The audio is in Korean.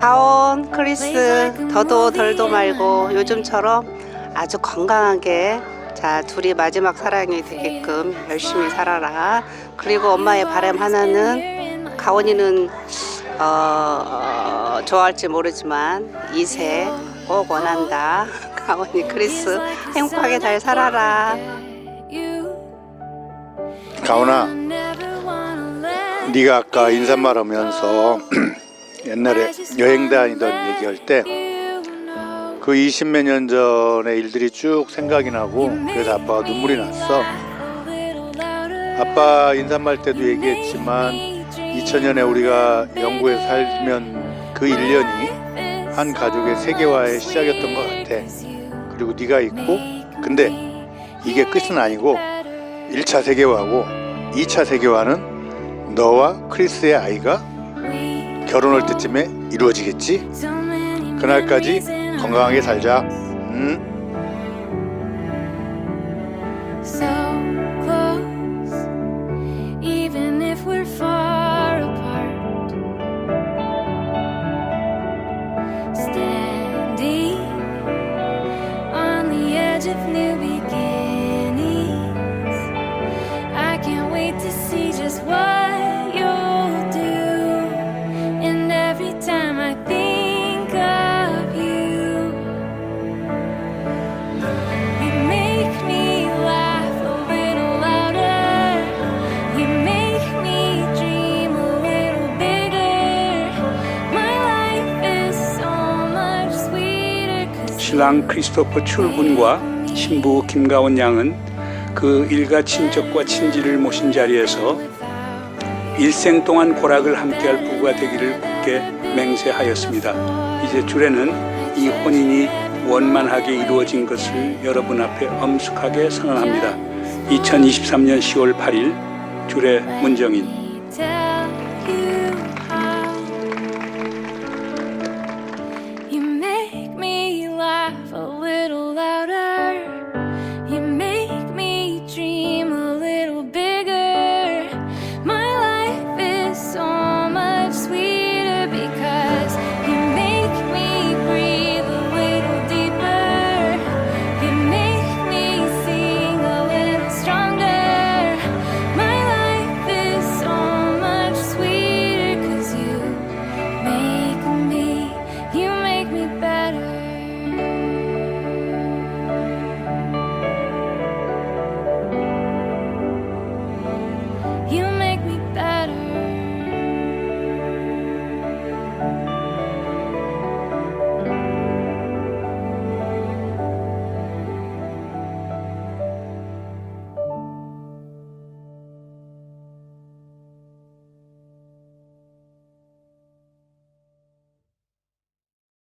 가온 크리스 더도 덜도 말고 요즘처럼 아주 건강하게 자 둘이 마지막 사랑이 되게끔 열심히 살아라. 그리고 엄마의 바람 하나는 가온이는 어, 어, 좋아할지 모르지만 이세 꼭 원한다. 가온이 크리스 행복하게 잘 살아라. 가온아, 네가 아까 인사말 하면서 옛날에 여행 다니던 얘기할 때 그 20몇 년 전의 일들이 쭉 생각이 나고 그래서 아빠가 눈물이 났어. 아빠 인사말 때도 얘기했지만 2000년에 우리가 영국에 살면 그 1년이 한 가족의 세계화의 시작이었던 것 같아. 그리고 네가 있고 근데 이게 끝은 아니고 1차 세계화고 2차 세계화는 너와 크리스의 아이가 결혼할 때쯤에 이루어지겠지? 그날까지 건강하게 살자. 응? If we're 신랑 크리스토퍼 출분과 신부 김가원 양은 그 일가 친척과 친지를 모신 자리에서 일생 동안 고락을 함께할 부부가 되기를 굳게 맹세하였습니다. 이제 주례는 이 혼인이 원만하게 이루어진 것을 여러분 앞에 엄숙하게 선언합니다. 2023년 10월 8일 주례 문정인